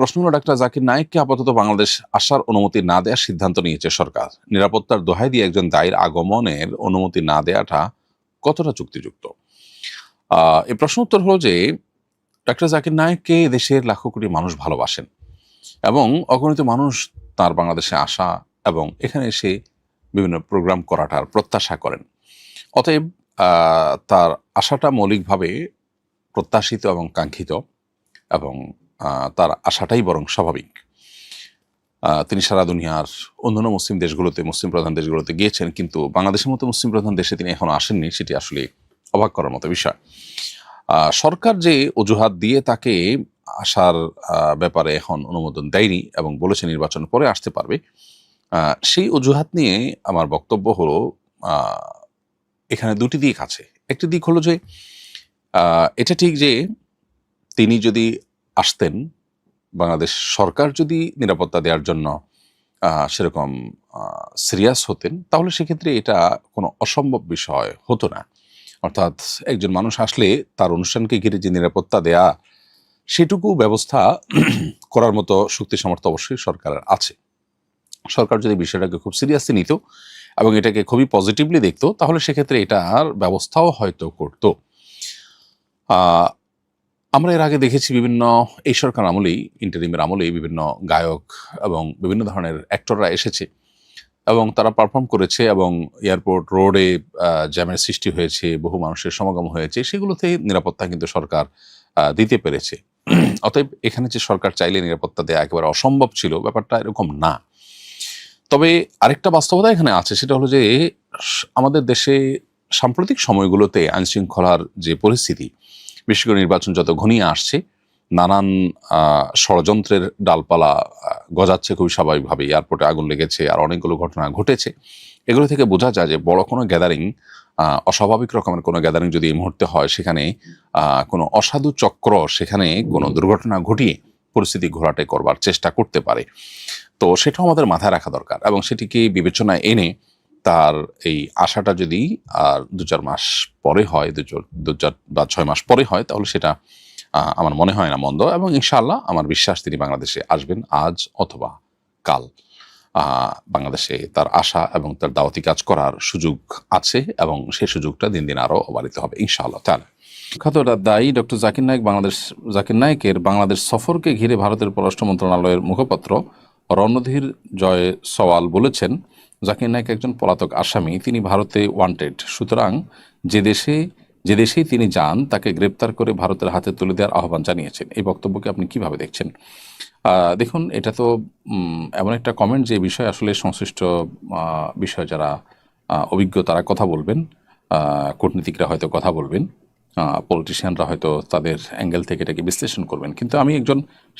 প্রশ্ন হলো, ডাক্তার জাকির নায়েককে আপাতত বাংলাদেশ আসার অনুমতি না দেওয়ার সিদ্ধান্ত নিয়েছে সরকার। নিরাপত্তার দোহাই দিয়ে একজন দায়ের আগমনের অনুমতি না দেওয়াটা কতটা চুক্তিযুক্ত? এই প্রশ্ন উত্তর হলো যে, ডাক্তার জাকির নায়েককে দেশের লাখো কোটি মানুষ ভালোবাসেন এবং অগণিত মানুষ তার বাংলাদেশে আসা এবং এখানে এসে বিভিন্ন প্রোগ্রাম করাটার প্রত্যাশা করেন। অতএব তার আশাটা মৌলিকভাবে প্রত্যাশিত এবং কাঙ্ক্ষিত এবং তার আশাটাই বরং স্বাভাবিক। তিনি সারা দুনিয়ার অন্যান্য মুসলিম দেশগুলোতে, মুসলিম প্রধান দেশগুলোতে গিয়েছেন, কিন্তু বাংলাদেশের মতো মুসলিম প্রধান দেশে তিনি এখনও আসেননি, সেটি আসলে অবাক করার মতো বিষয়। সরকার যে অজুহাত দিয়ে তাকে আসার ব্যাপারে এখন অনুমোদন দেয়নি এবং বলেছে নির্বাচন পরে আসতে পারবে সেই অজুহাত নিয়ে আমার বক্তব্য হলো এখানে দুটি দিক আছে। একটি দিক হলো যে এটা ঠিক যে তিনি যদি আসতেন, বাংলাদেশ সরকার যদি নিরাপত্তা দেওয়ার জন্য সেরকম সিরিয়াস হতেন, তাহলে সেক্ষেত্রে এটা কোনো অসম্ভব বিষয় হতো না। অর্থাৎ একজন মানুষ আসলে তার অনুষ্ঠানকে ঘিরে যে নিরাপত্তা দেয়া, সেটুকু ব্যবস্থা করার মতো শক্তি সামর্থ্য অবশ্যই সরকারের আছে। সরকার যদি বিষয়টাকে খুব সিরিয়াসলি নিত এবং এটাকে খুবই পজিটিভলি দেখতো, তাহলে সেক্ষেত্রে এটার ব্যবস্থাও হয়তো করতো। আমরা এর আগে দেখেছি বিভিন্ন এই সরকার আমলেই ইন্টারিমের আমলেই বিভিন্ন গায়ক এবং বিভিন্ন ধরনের অ্যাক্টররা এসেছে এবং তারা পারফর্ম করেছে এবং এয়ারপোর্ট রোডে জ্যামের সৃষ্টি হয়েছে, বহু মানুষের সমাগম হয়েছে সেগুলোতে নিরাপত্তা কিন্তু সরকার দিতে পেরেছে। অতএব এখানে যে সরকার চাইলে নিরাপত্তা দেওয়া একেবারে অসম্ভব ছিল, ব্যাপারটা এরকম না। তবে আরেকটা বাস্তবতা এখানে আছে, সেটা হলো যে আমাদের দেশে সাম্প্রতিক সময়গুলোতে আইনশৃঙ্খলার যে পরিস্থিতি বিশেষ করে নির্বাচন যত ঘনিয়ে আসছে, নানান ষড়যন্ত্রের ডালপালা গজাচ্ছে খুবই স্বাভাবিকভাবে এয়ারপোর্টে আগুন লেগেছে, আর অনেকগুলো ঘটনা ঘটেছে। এগুলো থেকে বোঝা যায় যে বড় কোনো গ্যাদারিং অস্বাভাবিক রকমের কোনো গ্যাদারিং যদি এই মুহূর্তে হয়, সেখানে কোনো অসাধু চক্র সেখানে কোনো দুর্ঘটনা ঘটিয়ে পরিস্থিতি ঘোরাটে করবার চেষ্টা করতে পারে। তো সেটাও আমাদের মাথায় রাখা দরকার এবং সেটিকে বিবেচনায় এনে তার এই আশাটা যদি, আর দু চার মাস পরে হয়, দু দু চার বা ছয় মাস পরে হয়, তাহলে সেটা আমার মনে হয় না মন্দ এবং ইনশাআল্লাহ আমার বিশ্বাস তিনি বাংলাদেশে আসবেন আজ অথবা কাল। বাংলাদেশে তার আশা এবং তার দাওয়াতি কাজ করার সুযোগ আছে এবং সেই সুযোগটা দিন দিন আরও অবারিত হবে ইনশাআল্লাহ তাহলে বিখ্যাত দায়ী ডক্টর জাকির নায়ক বাংলাদেশ, জাকির নায়েকের বাংলাদেশ সফরকে ঘিরে ভারতের পররাষ্ট্র মন্ত্রণালয়ের মুখপাত্র রণধীর জয় সওয়াল বলেছেন জাকির নায়েক একজন পলাতক আসামি। তিনি ভারতে ওয়ান্টেড সুতরাং যে দেশে, যে দেশেই তিনি যান, তাকে গ্রেপ্তার করে ভারতের হাতে তুলে দেওয়ার আহ্বান জানিয়েছেন। এই বক্তব্যকে আপনি কীভাবে দেখছেন? দেখুন, এটা তো এমন একটা কমেন্ট যে বিষয় আসলে সংশ্লিষ্ট বিষয় যারা অভিজ্ঞ তারা কথা বলবেন। কূটনীতিকরা হয়তো কথা বলবেন। পলিটিশিয়ানরা হয়তো তাদের অ্যাঙ্গেল থেকে এটাকে বিশ্লেষণ করবেন। কিন্তু আমি একজন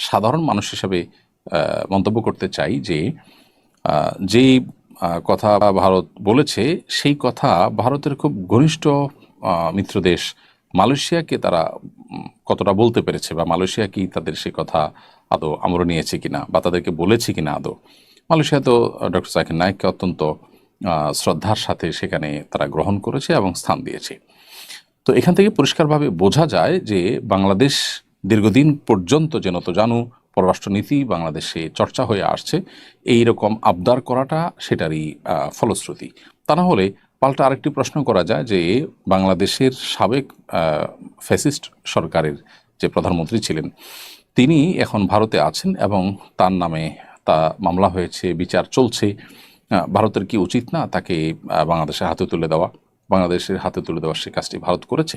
সাধারণ মানুষ হিসাবে মন্তব্য করতে চাই যে যেই কথা ভারত বলেছে, সেই কথা ভারতের খুব ঘনিষ্ঠ মিত্র দেশ মালয়েশিয়াকে তারা কতটা বলতে পেরেছে বা মালয়েশিয়া কি তাদের সেই কথা আদৌ আমল নিয়েছে কিনা বা তাদেরকে বলেছে কিনা আদৌ? মালয়েশিয়া তো ডক্টর জাকির নায়েককে অত্যন্ত শ্রদ্ধার সাথে সেখানে তারা গ্রহণ করেছে এবং স্থান দিয়েছে। তো এখান থেকে পরিষ্কারভাবে বোঝা যায় যে বাংলাদেশ দীর্ঘদিন পর্যন্ত যেন তো জানু পররাষ্ট্রনীতি বাংলাদেশে চর্চা হয়ে আসছে এই রকম আবদার করাটা সেটারই ফলশ্রুতি। তা না হলে পাল্টা আরেকটি প্রশ্ন করা যায় যে, বাংলাদেশের সাবেক ফ্যাসিস্ট সরকারের যে প্রধানমন্ত্রী ছিলেন, তিনি এখন ভারতে আছেন এবং তার নামে তা মামলা হয়েছে, বিচার চলছে। ভারতের কি উচিত না তাকে বাংলাদেশের হাতে তুলে দেওয়া? বাংলাদেশের হাতে তুলে দেওয়ার সে কাজটি ভারত করেছে।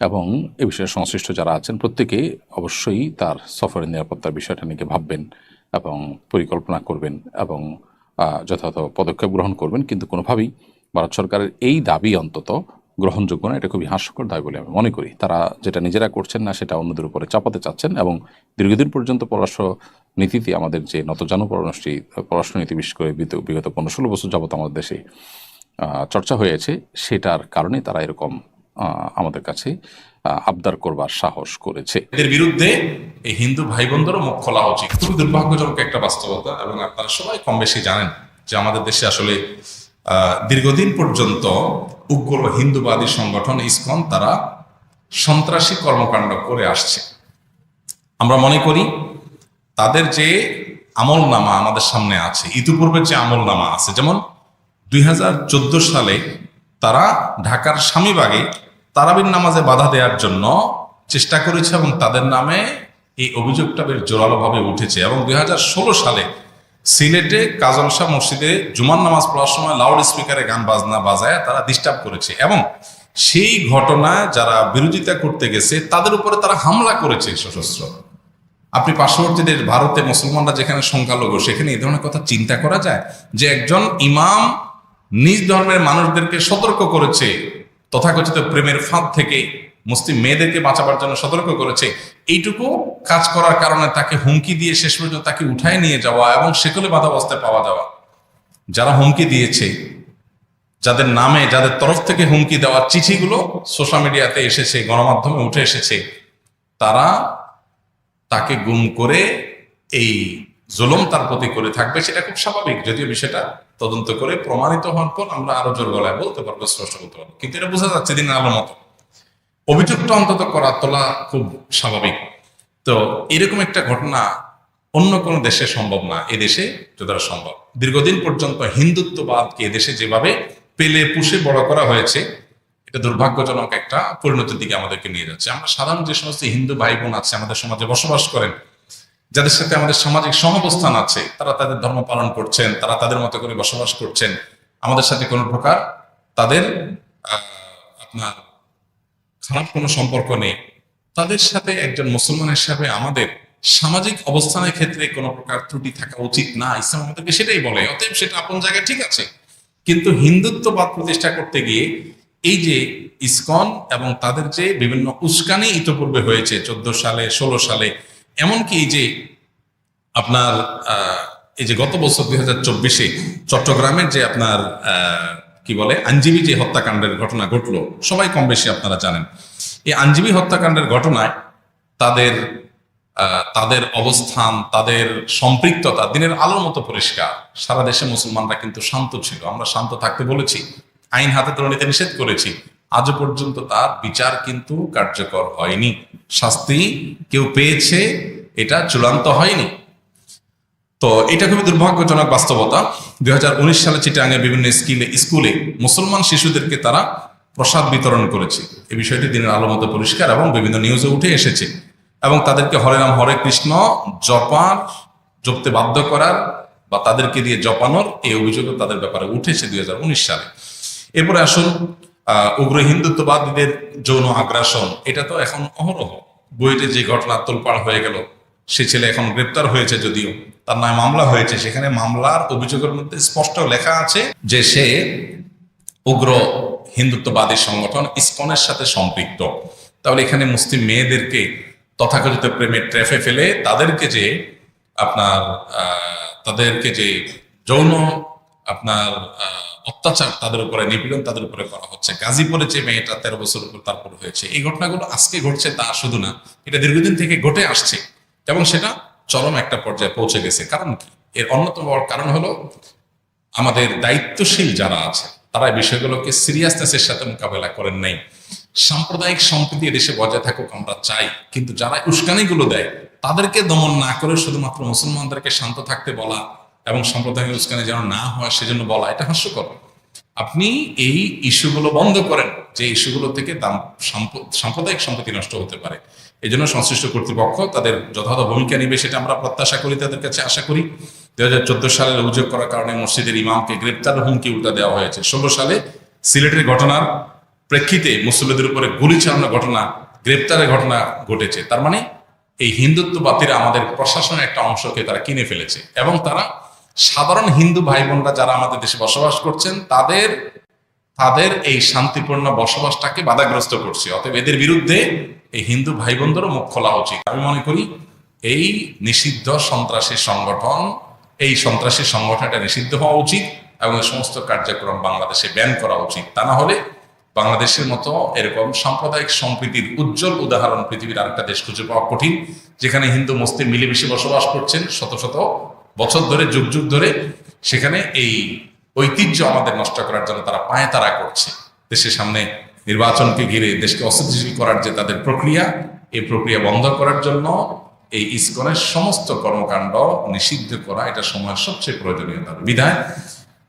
এবং এ বিষয়ে সংশ্লিষ্ট যারা আছেন, প্রত্যেকে অবশ্যই তার সফরের নিরাপত্তার বিষয়টা নিয়ে ভাববেন এবং পরিকল্পনা করবেন এবং যথাযথ পদক্ষেপ গ্রহণ করবেন। কিন্তু কোনোভাবেই ভারত সরকারের এই দাবি অন্তত গ্রহণযোগ্য না। এটা খুবই হাস্যকর দায় বলে আমি মনে করি। তারা যেটা নিজেরা করছেন না, সেটা অন্যদের উপরে চাপাতে চাচ্ছেন এবং দীর্ঘদিন পর্যন্ত পররাষ্ট্র নীতিতে আমাদের যে নতজানু পররাষ্ট্রী পররাষ্ট্রনীতি বিশেষ করে বিগত- পনেরো ষোলো বছর যাবত আমাদের দেশে চর্চা হয়েছে, সেটার কারণে তারা এরকম আমাদের কাছে আবদার করবার সাহস করেছে। এদের বিরুদ্ধে এই হিন্দু ভাই বোনদেরও মুখ খোলা উচিত। খুবই দুর্ভাগ্যজনক একটা বাস্তবতা এবং আপনারা সবাই কম বেশি জানেন যে আমাদের দেশে আসলে দীর্ঘদিন পর্যন্ত উগ্র হিন্দুবাদী সংগঠন ইসকন তারা সন্ত্রাসী কর্মকাণ্ড করে আসছে। আমরা মনে করি তাদের যে আমল নামা আমাদের সামনে আছে ইতিপূর্বে যে আমল নামা আছে, যেমন দুই হাজার চোদ্দ সালে তারা ঢাকার স্বামীবাগে তারাবির নামাজে বাধা দেওয়ার জন্য চেষ্টা করেছে এবং তাদের নামে এই অভিযোগটা বেশ জোরালোভাবে উঠেছে এবং দু হাজার ষোলো সালে সিলেটে কাজল শাহ মসজিদে জুমার নামাজ পড়ার সময় লাউড স্পিকারে গান বাজনা বাজায় তারা ডিস্টার্ব করেছে এবং সেই ঘটনা যারা বিরোধিতা করতে গেছে, তাদের উপরে তারা হামলা করেছে সশস্ত্র। আপনি পার্শ্ববর্তী দেশ ভারতে মুসলমানরা যেখানে সংখ্যালঘু, সেখানে এই ধরনের কথা চিন্তা করা যায় যে একজন ইমাম নিজ ধর্মের মানুষদেরকে সতর্ক করেছে। তথাকথিত প্রেমের ফাঁদ থেকে মুসলিম মেয়েদেরকে বাঁচাবার জন্য সতর্ক করেছে। এইটুকু কাজ করার কারণে তাকে হুমকি দিয়ে শেষ পর্যন্ত তাকে উঠায় নিয়ে যাওয়া এবং সেকলে বাধা অবস্থায় পাওয়া যাওয়া। যারা হুমকি দিয়েছে, যাদের নামে, যাদের তরফ থেকে হুমকি দেওয়ার চিঠিগুলো সোশ্যাল মিডিয়াতে এসেছে গণমাধ্যমে উঠে এসেছে, তারা তাকে গুম করে এই জুলুম তার প্রতি করে থাকবে, সেটা খুব স্বাভাবিক। যদিও বিষয়টা তদন্ত করে প্রমাণিত হওয়ার পর আমরা আরও জোর গলায় বলতে পারব, স্পষ্ট বলতে পারব। কিন্তু এটা বোঝা যাচ্ছে দিন আলোর মতো। অভিযোগটা অন্তত করা, তোলা খুব স্বাভাবিক। তো এরকম একটা ঘটনা অন্য কোনো দেশে সম্ভব না, এ দেশে যতটা সম্ভব। দীর্ঘদিন পর্যন্ত হিন্দুত্ববাদকে এদেশে যেভাবে পেলে পুষে বড় করা হয়েছে, এটা দুর্ভাগ্যজনক একটা পরিণতির দিকে আমাদেরকে নিয়ে যাচ্ছে। আমরা সাধারণ যে সমস্ত হিন্দু ভাই বোন আছে, আমাদের সমাজে বসবাস করেন যাদের সাথে আমাদের সামাজিক সহাবস্থান আছে, তারা তাদের ধর্ম পালন করছেন, তারা তাদের মতো করে বসবাস করছেন, আমাদের সাথে কোনো প্রকার তাদের আপনার খারাপ কোনো সম্পর্ক নেই। তাদের সাথে একজন মুসলমান হিসাবে আমাদের সামাজিক অবস্থানের ক্ষেত্রে কোনো প্রকার ত্রুটি থাকা উচিত না। ইসলাম আমাদেরকে সেটাই বলে, অতএব সেটা আপন জায়গায় ঠিক আছে। কিন্তু হিন্দুত্ববাদ প্রতিষ্ঠা করতে গিয়ে এই যে ইসকন এবং তাদের যে বিভিন্ন উস্কানি ইতপূর্বে হয়েছে, চোদ্দ সালে, ষোলো সালে এমনকি যে আপনার এই যে গত বছর দুই হাজার চব্বিশে চট্টগ্রামের যে আপনার কি বলে, আইনজীবী যে হত্যাকাণ্ডের ঘটনা ঘটলো, সবাই কম বেশি আপনারা জানেন। এই আইনজীবী হত্যাকাণ্ডের ঘটনায় তাদের তাদের অবস্থান, তাদের সম্পৃক্ততা দিনের আলোর মতো পরিষ্কার। সারা দেশে মুসলমানরা কিন্তু শান্ত ছিল। আমরা শান্ত থাকতে বলেছি। আইন হাতে তুলে নিতে নিষেধ করেছি। আজও পর্যন্ত তার বিচার কিন্তু কার্যকর হয়নি। শাস্তি কেউ পেয়েছে, এটা চূড়ান্ত হয়নি। তো এটা খুবই দুর্ভাগ্যজনক বাস্তবতা। দুই হাজার উনিশ সালে চিটাঙ্গে বিভিন্ন স্কিলে, স্কুলে মুসলমান শিশুদেরকে তারা প্রসাদ বিতরণ করেছে। এই বিষয়টি দিনের আলো মতো পরিষ্কার এবং বিভিন্ন নিউজে উঠে এসেছে। এবং তাদেরকে হরে রাম, হরে কৃষ্ণ জপার জপতে বাধ্য করার বা তাদেরকে দিয়ে জপানোর এই অভিযোগও তাদের ব্যাপারে উঠেছে দুই হাজার উনিশ সালে। এরপরে আসুন উগ্র হিন্দুত্ববাদীদের যৌন আগ্রাসন এটা তো এখন অহরহ। বুয়েটে যে ঘটনা তোলপাড় হয়ে গেল সে ছেলে এখন গ্রেপ্তার হয়েছে যদিও তার নামে মামলা হয়েছে। সেখানে মামলার অভিযোগের মধ্যে স্পষ্ট লেখা আছে যে সে উগ্র হিন্দুত্ববাদী সংগঠন ইসকনের সাথে সম্পৃক্ত। তাহলে এখানে মুসলিম মেয়েদেরকে তথাকথিত প্রেমের ট্র্যাফে ফেলে তাদেরকে যে আপনার তাদেরকে যে যৌন আপনার আহ, অত্যাচার তাদের উপরে, নিপীড়ন তাদের উপরে করা হচ্ছে। গাজীপুরে যে মেয়েটা তেরো বছর উপর তারপর হয়েছে, এই ঘটনাগুলো আজকে ঘটছে তা শুধু না, এটা দীর্ঘদিন থেকে ঘটে আসছে এবং সেটা চরম একটা পর্যায়ে পৌঁছে গেছে। কারণ কি? এর অন্যতম কারণ হলো আমাদের দায়িত্বশীল যারা আছে, তারা বিষয়গুলোকে সিরিয়াসনেসের সাথে মোকাবেলা করেন নাই। সাম্প্রদায়িক সম্প্রীতি দেশে বজায় থাকুক আমরা চাই, কিন্তু যারা উস্কানিগুলো দেয়, তাদেরকে দমন না করে শুধুমাত্র মুসলমানদেরকে শান্ত থাকতে বলা এবং সাম্প্রদায়িক উস্কানি যেন না হয়, সেজন্য বলা এটা হাস্যকর। আপনি এই ইস্যুগুলো বন্ধ করেন, যে ইস্যুগুলো থেকে সাম্প্রদায়িক সম্পত্তি নষ্ট হতে পারে। এই জন্য সংশ্লিষ্ট কর্তৃপক্ষ তাদের যথাযথ ভূমিকা নেবে সেটা আমরা প্রত্যাশা করি, তাদের কাছে আশা করি। দুই হাজার চোদ্দ সালের অভিযোগ করার কারণে মসজিদের ইমামকে গ্রেপ্তার হুমকি উল্টা দেওয়া হয়েছে। ষোলো সালে সিলেটের ঘটনার প্রেক্ষিতে মুসলিমদের উপরে গুলি চালানোর ঘটনা, গ্রেপ্তারের ঘটনা ঘটেছে। তার মানে এই হিন্দুত্ববাদীরা আমাদের প্রশাসনের একটা অংশকে তারা কিনে ফেলেছে এবং তারা সাধারণ হিন্দু ভাই বোনরা যারা আমাদের দেশে বসবাস করছেন, তাদের তাদের এই শান্তিপূর্ণ বসবাসটাকে বাধাগ্রস্ত করছে। অতএব এদের বিরুদ্ধে এই হিন্দু ভাই বোনদেরও মুখ খোলা উচিত। আমি মনে করি এই নিষিদ্ধ সন্ত্রাসী সংগঠন, এই সন্ত্রাসী সংগঠনটা নিষিদ্ধ হওয়া উচিত এবং এই সমস্ত কার্যক্রম বাংলাদেশে ব্যান করা উচিত। তা না হলে বাংলাদেশের মতো এরকম সাম্প্রদায়িক সম্প্রীতির উজ্জ্বল উদাহরণ পৃথিবীর আরেকটা দেশ খুঁজে পাওয়া কঠিন, যেখানে হিন্দু, মুসলিম মিলেমিশে বসবাস করছেন শত শত বছর ধরে, যুগ যুগ ধরে সেখানে এই ঐতিহ্য আমাদের নষ্ট করার জন্য তারা পায়ে তারা করছে। দেশের সামনে নির্বাচনকে ঘিরে, দেশকে অস্থিতিশীল করার যে তাদের প্রক্রিয়া, এই প্রক্রিয়া বন্ধ করার জন্য এই ইসকনের সমস্ত কর্মকাণ্ড নিষিদ্ধ করা এটা সময়ের সবচেয়ে প্রয়োজনীয় বিধায়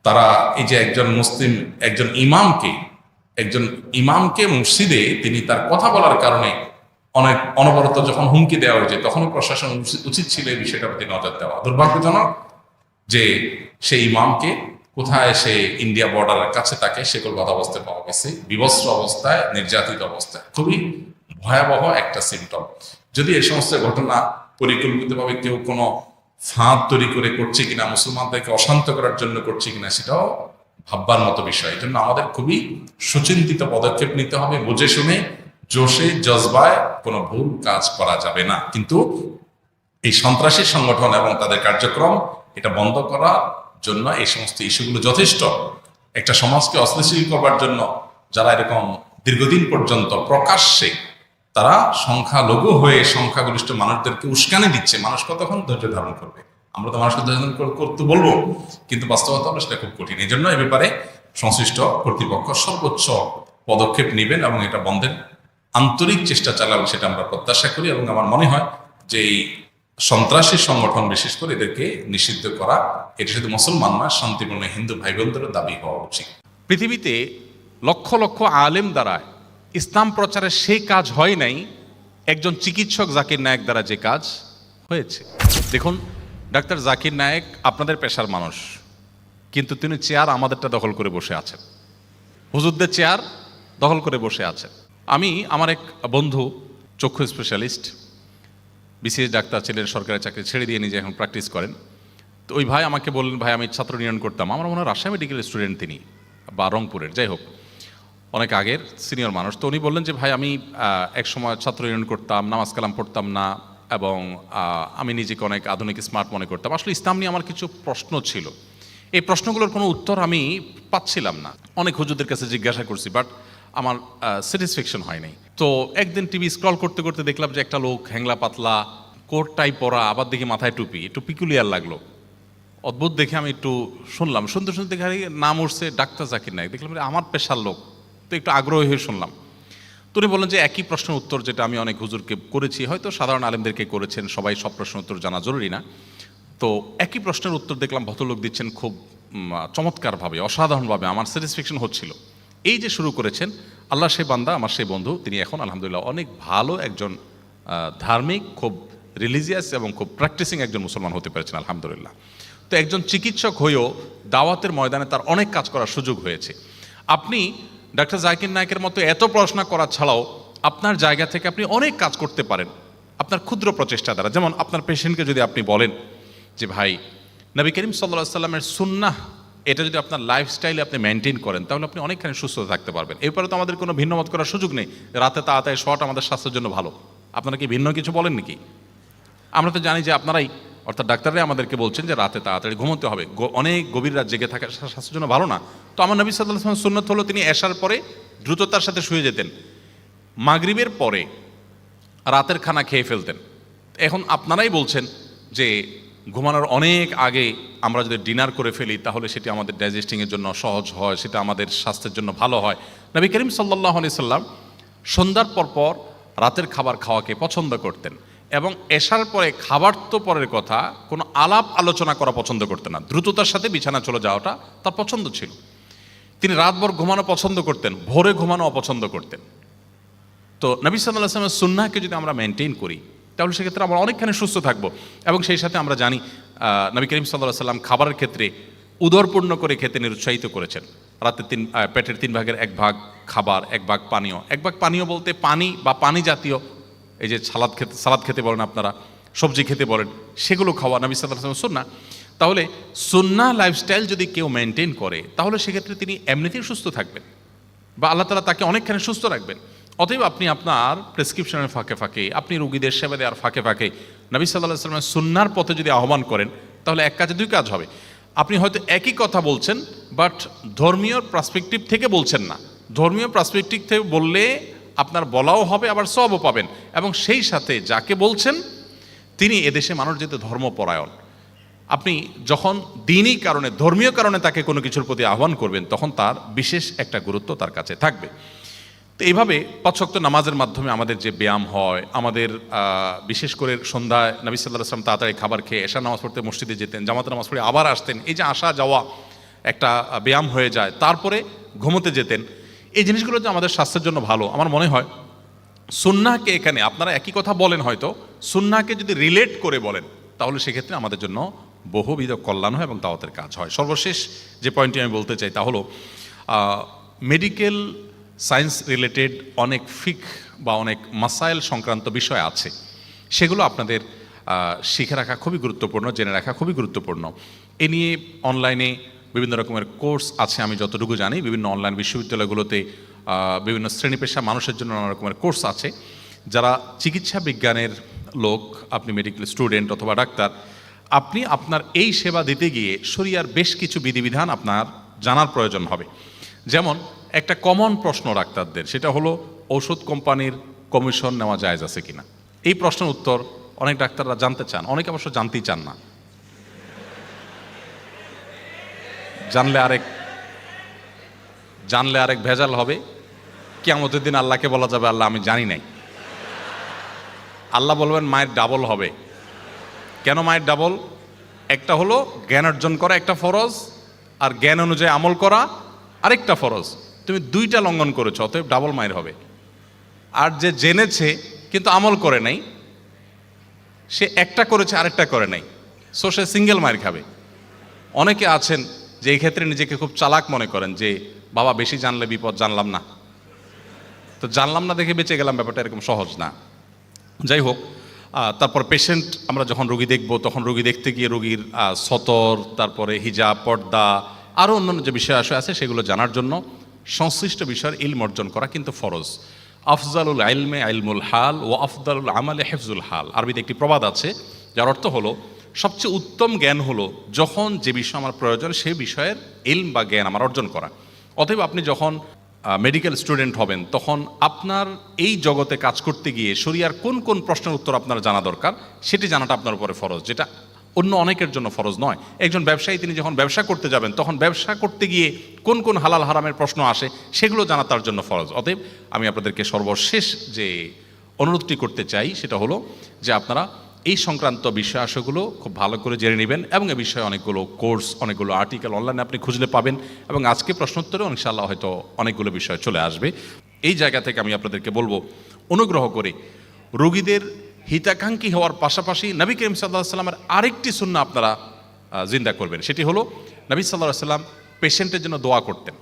তারা এই যে একজন মুসলিম, একজন ইমামকে একজন ইমামকে মসজিদে তিনি তার কথা বলার কারণে অনেক অনবরত যখন হুমকি দেওয়া হয়েছে তখনই প্রশাসন উচিত- ছিল এই বিষয়টার প্রতি নজর দেওয়া। দুর্ভাগ্যজনক যে সেই ইমামকে কোথায় সে ইন্ডিয়া বর্ডারের কাছে তাকে সে কলকাতা অবস্থায় পাওয়া গেছে বিবস্ত্র অবস্থায়, নির্যাতিত অবস্থায়। খুবই ভয়াবহ একটা সিমটম যদি এই সমস্ত ঘটনা পরিকল্পিতভাবে কেউ কোনো ফাঁদ তৈরি করে করছে কিনা, মুসলমানদেরকে অশান্ত করার জন্য করছে কিনা, সেটাও ভাববার মতো বিষয়। এই জন্য আমাদের খুবই সুচিন্তিত পদক্ষেপ নিতে হবে, বুঝে শুনে জোশে, জজবায় কোনো ভুল কাজ করা যাবে না। কিন্তু এই সন্ত্রাসী সংগঠন এবং তাদের কার্যক্রম, এটা বন্ধ করার জন্য এই সমস্ত ইস্যুগুলো যথেষ্ট। একটা সমাজকে অস্থিতিশীল করবার জন্য যারা এরকম দীর্ঘদিন পর্যন্ত প্রকাশ্যে তারা সংখ্যালঘু হয়ে সংখ্যাগরিষ্ঠ মানুষদেরকে উস্কানি দিচ্ছে। মানুষ কতক্ষণ ধৈর্য ধারণ করবে? আমরা তো মানুষকে ধৈর্য ধারণ কর- করতে বলব, কিন্তু বাস্তবতা হলো সেটা খুব কঠিন। এই জন্য এ ব্যাপারে সংশ্লিষ্ট কর্তৃপক্ষ সর্বোচ্চ পদক্ষেপ নেবেন এবং এটা বন্ধের আন্তরিক চেষ্টা চালাবেন সেটা আমরা প্রত্যাশা করি এবং আমার মনে হয় যে এই সন্ত্রাসী সংগঠন বিশেষ করে এদেরকে নিষিদ্ধ করা, এটা শুধু মুসলমান না শান্তিপূর্ণ হিন্দু ভাই বোনদেরও দাবি হওয়া উচিত। পৃথিবীতে লক্ষ লক্ষ আলেম দ্বারা ইসলাম প্রচারের সেই কাজ হয় নাই, একজন চিকিৎসক জাকির নায়ক দ্বারা যে কাজ হয়েছে। দেখুন, ডাক্তার জাকির নায়েক আপনাদের পেশার মানুষ, কিন্তু তিনি চেয়ার আমাদেরটা দখল করে বসে আছেন। হুজুরদের চেয়ার দখল করে বসে আছেন। আমি আমার এক বন্ধু, চক্ষু স্পেশালিস্ট বিসিএস ডাক্তার ছিলেন, সরকারি চাকরি ছেড়ে দিয়ে নিজে এখন প্র্যাকটিস করেন। তো ওই ভাই আমাকে বললেন, ভাই, আমি ছাত্র ইউনিয়ন করতাম। আমার মনে হয় রাজশাহী মেডিকেল স্টুডেন্ট তিনি, বা রংপুরের, যাই হোক। অনেক আগের সিনিয়র মানুষ। তো উনি বললেন যে, ভাই, আমি এক সময় ছাত্র ইউনিয়ন করতাম, নামাজ কালাম পড়তাম না এবং আমি নিজেকে অনেক আধুনিক স্মার্ট মনে করতাম। আসলে ইসলাম নিয়ে আমার কিছু প্রশ্ন ছিল। এই প্রশ্নগুলোর কোনো উত্তর আমি পাচ্ছিলাম না। অনেক হুজুরদের কাছে জিজ্ঞাসা করছি, বাট আমার স্যাটিসফ্যাকশন হয় নাই তো একদিন টিভি স্ক্রল করতে করতে দেখলাম যে একটা লোক হ্যাংলা পাতলা কোট টাই পরা, আবার দেখি মাথায় টুপি। একটু পিকুলিয়ার লাগল। অদ্ভুত দেখে আমি একটু শুনলাম। শুনতে শুনতে দেখে নাম উঠছে ডাক্তার জাকির নায়ক। দেখলাম আমার পেশার লোক। তো একটু আগ্রহী হয়ে শুনলাম। তো উনি বললেন যে একই প্রশ্নের উত্তর যেটা আমি অনেক হুজুরকে করেছি, হয়তো সাধারণ আলেমদেরকে করেছেন, সবাই সব প্রশ্নের উত্তর জানা জরুরি না। তো একই প্রশ্নের উত্তর দেখলাম, ভদ্রলোক দিচ্ছেন খুব চমৎকারভাবে, অসাধারণভাবে, আমার স্যাটিসফ্যাকশন হচ্ছিল। এই যে শুরু করেছেন, আল্লাহ সেই বান্দা, আমার সেই বন্ধু, তিনি এখন, আলহামদুলিল্লাহ, অনেক ভালো একজন ধার্মিক, খুব রিলিজিয়াস এবং খুব প্র্যাকটিসিং একজন মুসলমান হতে পেরেছেন, আলহামদুলিল্লাহ। তো একজন চিকিৎসক হয়েও দাওয়াতের ময়দানে তার অনেক কাজ করার সুযোগ হয়েছে। আপনি ডাক্তার জাকির নায়কের মতো এত পড়াশোনা করা ছাড়াও আপনার জায়গা থেকে আপনি অনেক কাজ করতে পারেন, আপনার ক্ষুদ্র প্রচেষ্টা দ্বারা। যেমন আপনার পেশেন্টকে যদি আপনি বলেন যে, ভাই, নবী করিম সাল্লা সাল্লামের সুন্নাহ এটা যদি আপনার লাইফস্টাইলে আপনি মেনটেন করেন, তাহলে আপনি অনেকখানি সুস্থ থাকতে পারবেন। এরপরে তো আমাদের কোনো ভিন্ন মত করার সুযোগ নেই। রাতে তাড়াতাড়ি শোয়াটা আমাদের স্বাস্থ্যের জন্য ভালো। আপনারা কি ভিন্ন কিছু বলেন নাকি? আমরা তো জানি যে আপনারাই, অর্থাৎ ডাক্তাররাই আমাদেরকে বলছেন যে রাতে তাড়াতাড়ি ঘুমোতে হবে। অনেক গভীর রাত জেগে থাকা স্বাস্থ্যের জন্য ভালো না। তো আমার নবী সাল্লাহ সুন্নত হলো তিনি এসার পরে দ্রুততার সাথে শুয়ে যেতেন। মাগরিবের পরে রাতের খানা খেয়ে ফেলতেন। এখন আপনারাই বলছেন যে ঘুমানোর অনেক আগে আমরা যদি ডিনার করে ফেলি, তাহলে সেটি আমাদের ডাইজেস্টিংয়ের জন্য সহজ হয়, সেটা আমাদের স্বাস্থ্যের জন্য ভালো হয়। নবী করিম সাল্লাহ আলি সাল্লাম সন্ধ্যার পর পর রাতের খাবার খাওয়াকে পছন্দ করতেন এবং এশার পরে খাবার তো পরের কথা, কোনো আলাপ আলোচনা করা পছন্দ করতেন না। দ্রুততার সাথে বিছানা চলে যাওয়াটা তার পছন্দ ছিল। তিনি রাতভর ঘুমানো পছন্দ করতেন, ভোরে ঘুমানো অপছন্দ করতেন। তো নবী সাল্লাহ আসলামের সুন্নাহকে যদি আমরা মেনটেন করি তাহলে সেক্ষেত্রে আমরা অনেকখানি সুস্থ থাকব। এবং সেই সাথে আমরা জানি নবী করিম সাল্লাহ সাল্লাম খাবারের ক্ষেত্রে উদরপূর্ণ করে খেতে নিরুৎসাহিত করেছেন। রাতে তিন পেটের তিন ভাগের এক ভাগ খাবার, এক ভাগ পানীয়। এক ভাগ পানীয় বলতে পানি বা পানি জাতীয়, এই যে সালাদ খেতে সালাদ খেতে বলেন আপনারা, সবজি খেতে বলেন, সেগুলো খাওয়া নবী সাল্লাহ সুন্না তাহলে সুন্না লাইফস্টাইল যদি কেউ মেনটেন করে, তাহলে সেক্ষেত্রে তিনি এমনিতেই সুস্থ থাকবেন। বা আল্লাহ তালা তাকে অনেকখানি সুস্থ রাখবেন। অতএব আপনি আপনার প্রেসক্রিপশনের ফাঁকে ফাঁকে, আপনি রুগীদের সেবা দেওয়ার ফাঁকে ফাঁকে, নবী সাল্লাহ সাল্লামের সুন্নার পথে যদি আহ্বান করেন, তাহলে এক কাজে, দুই কাজ হবে। আপনি হয়তো একই কথা বলছেন বাট ধর্মীয় পার্সপেক্টিভ থেকে বলছেন না। ধর্মীয় পার্সপেক্টিভ থেকে বললে আপনার বলাও হবে, আবার সবও পাবেন। এবং সেই সাথে যাকে বলছেন, তিনি এদেশে মানুষ যেতে ধর্মপরায়ণ, আপনি যখন দিনই কারণে, ধর্মীয় কারণে তাকে কোনো কিছুর প্রতি আহ্বান করবেন, তখন তার বিশেষ একটা গুরুত্ব তার কাছে থাকবে। তো এইভাবে পাঁচশক্ত নামাজের মাধ্যমে আমাদের যে ব্যায়াম হয়, আমাদের বিশেষ করে সন্ধ্যায় নবী সাল্লাহ আসলাম তাড়াতাড়ি খাবার খেয়ে এশা নামাজ পড়তে মসজিদে যেতেন, জামাত নামাজ পড়ে আবার আসতেন, এই যে আসা যাওয়া একটা ব্যায়াম হয়ে যায়, তারপরে ঘুমোতে যেতেন। এই জিনিসগুলো যে আমাদের স্বাস্থ্যের জন্য ভালো। আমার মনে হয় সুন্নাহকে এখানে আপনারা একই কথা বলেন হয়তো, সুন্নাহকে যদি রিলেট করে বলেন, তাহলে সেক্ষেত্রে আমাদের জন্য বহুবিধ কল্যাণ হয় এবং দাওয়াতের কাজ হয়। সর্বশেষ যে পয়েন্টটি আমি বলতে চাই তা হলো মেডিকেল সায়েন্স রিলেটেড অনেক ফিক বা অনেক মাসাইল সংক্রান্ত বিষয় আছে। সেগুলো আপনাদের শিখে রাখা খুবই গুরুত্বপূর্ণ, জেনে রাখা খুবই গুরুত্বপূর্ণ। এ নিয়ে অনলাইনে বিভিন্ন রকমের কোর্স আছে, আমি যতটুকু জানি। বিভিন্ন অনলাইন বিশ্ববিদ্যালয়গুলোতে বিভিন্ন শ্রেণি পেশা মানুষের জন্য নানা রকমের কোর্স আছে। যারা চিকিৎসা বিজ্ঞানের লোক, আপনি মেডিকেল স্টুডেন্ট অথবা ডাক্তার, আপনি আপনার এই সেবা দিতে গিয়ে শরিয়ার বেশ কিছু বিধিবিধান আপনার জানার প্রয়োজন হবে। যেমন একটা কমন প্রশ্ন ডাক্তারদের, সেটা হলো, ঔষধ কোম্পানির কমিশন নেওয়া জায়েজ আছে কিনা? এই প্রশ্নের উত্তর অনেক ডাক্তাররা জানতে চান, অনেকে অবশ্য জানতেই চান না। জানলে আরেক জানলে আরেক ভেজাল হবে। কিয়ামতের দিন আল্লাহকে বলা যাবে, আল্লাহ, আমি জানি নাই। আল্লাহ বলবেন, মায়ের ডাবল হবে। কেন মায়ের ডাবল একটা হলো জ্ঞান অর্জন করা, একটা ফরজ, আর জ্ঞান অনুযায়ী আমল করা, আরেকটা ফরজ। তুমি দুইটা লঙ্ঘন করেছ, অতএব ডাবল মায়ের হবে। আর যে জেনেছে, কিন্তু আমল করে নাই, সে একটা করেছে, আরেকটা করে নাই। সো সে সিঙ্গেল মায়ের খাবে। অনেকে আছেন যে এই ক্ষেত্রে নিজেকে খুব চালাক মনে করেন যে, বাবা, বেশি জানলে বিপদ, জানলাম না। তো জানলাম না দেখে বেঁচে গেলাম, ব্যাপারটা এরকম সহজ না। যাই হোক তারপর পেশেন্ট আমরা যখন রোগী দেখব, তখন রোগী দেখতে গিয়ে রোগীর সতর, তারপরে হিজাব, পর্দা আরও অন্যান্য যে বিষয় আসে আছে, সেগুলো জানার জন্য সংশ্লিষ্ট বিষয়ের ইলম অর্জন করা কিন্তু ফরজ। আফজালুল আইলমে আইলমুল হাল ও আফজালুল আমালে হেফজুল হাল। আরবিতে একটি প্রবাদ আছে, যার অর্থ হলো, সবচেয়ে উত্তম জ্ঞান হলো যখন যে বিষয় আমার প্রয়োজন সেই বিষয়ের ইলম বা জ্ঞান আমার অর্জন করা। অতএব আপনি যখন মেডিকেল স্টুডেন্ট হবেন, তখন আপনার এই জগতে কাজ করতে গিয়ে শরিয়ার কোন কোন প্রশ্নের উত্তর আপনার জানা দরকার, সেটি জানাটা আপনার উপরে ফরজ, যেটা অন্য অনেকের জন্য ফরজ নয়। একজন ব্যবসায়ী, তিনি যখন ব্যবসা করতে যাবেন, তখন ব্যবসা করতে গিয়ে কোন কোন হালাল হারামের প্রশ্ন আসে, সেগুলো জানা তার জন্য ফরজ। অতএব আমি আপনাদেরকে সর্বশেষ যে অনুরোধটি করতে চাই, সেটা হলো যে আপনারা এই সংক্রান্ত বিষয়াশয়গুলো খুব ভালো করে জেনে নেবেন এবং এ বিষয়ে অনেকগুলো কোর্স, অনেকগুলো আর্টিকেল অনলাইনে আপনি খুঁজলে পাবেন এবং আজকে প্রশ্নোত্তরে ইনশাআল্লাহ হয়তো অনেকগুলো বিষয় চলে আসবে। এই জায়গা থেকে আমি আপনাদেরকে বলব, অনুগ্রহ করে রোগীদের হিতাকাঙ্ক্ষী হওয়ার পাশাপাশি নবী করিম সাল্লাহ সাল্লামের আরেকটি শূন্য আপনারা জিন্দা করবেন। সেটি হলো নবী সাল্লাহ সাল্লাম পেশেন্টের জন্য দোয়া করতেন।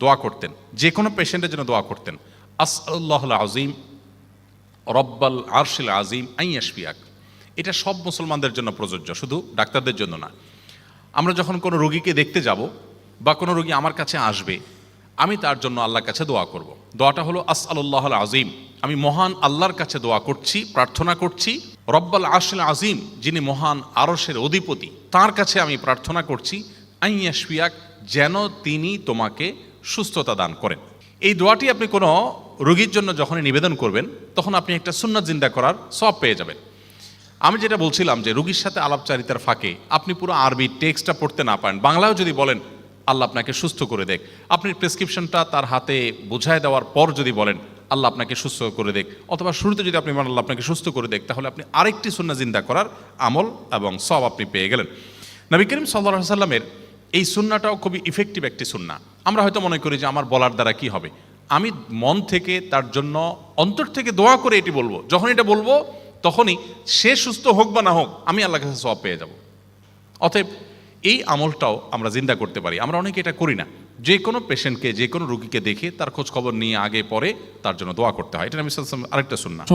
দোয়া করতেন। যে কোনো পেশেন্টের জন্য দোয়া করতেন। আসআল্লাহ আজিম রব্বাল আরশিল আজিম আইয়াশফিয়াক এটা সব মুসলমানদের জন্য প্রযোজ্য, শুধু ডাক্তারদের জন্য না। আমরা যখন কোনো রোগীকে দেখতে যাব বা কোনো রোগী আমার কাছে আসবে আমি তার জন্য আল্লাহর কাছে দোয়া করব। দোয়াটা হলো আস আল্লাহ আজিম। আমি মহান আল্লাহর কাছে দোয়া করছি, প্রার্থনা করছি। রব্বাল আরশিল আজিম, যিনি মহান আরশের অধিপতি, তার কাছে আমি প্রার্থনা করছি আইয়াশফিয়াক যেন তিনি তোমাকে সুস্থতা দান করেন। এই দোয়াটি আপনি কোনো রোগীর জন্য যখনই নিবেদন করবেন, তখন আপনি একটা সুন্নাত জিন্দা করার সব পেয়ে যাবেন। আমি যেটা বলছিলাম যে, রুগীর সাথে আলাপচারিতার ফাঁকে আপনি পুরো আরবি টেক্সটটা পড়তে না পারেন। বাংলাও যদি বলেন আল্লাহ আপনাকে সুস্থ করে দেখ। আপনি প্রেসক্রিপশনটা তার হাতে বোঝায় দেওয়ার পর যদি বলেন, আল্লাহ আপনাকে সুস্থ করে দেখ। অথবা শুরুতে যদি আপনি আল্লাহ আপনাকে সুস্থ করে দেখ, তাহলে আপনি আরেকটি সুন্না জিন্দা করার আমল এবং সব আপনি পেয়ে গেলেন। নবী করিম সাল্লাহ সাল্লামের এই সুন্নাটাও খুবই ইফেক্টিভ একটি সুন্না আমরা হয়তো মনে করি যে আমার বলার দ্বারা কি হবে? আমি মন থেকে তার জন্য অন্তর থেকে দোয়া করে এটি বলব। যখন এটা বলব, তখনই সে সুস্থ হোক বা না হোক, আমি আল্লাহ কাছে সব পেয়ে যাব। অতএব এই আমলটাও আমরা জিন্দা করতে পারি। আমরা অনেকে এটা করি না। যে কোনো পেশেন্টকে যে কোনো রুগীকে দেখে তার খোঁজ খবর নিয়ে আগে, পরে তার জন্য দোয়া করতে হয়। এটা আমি আরেকটা শুননা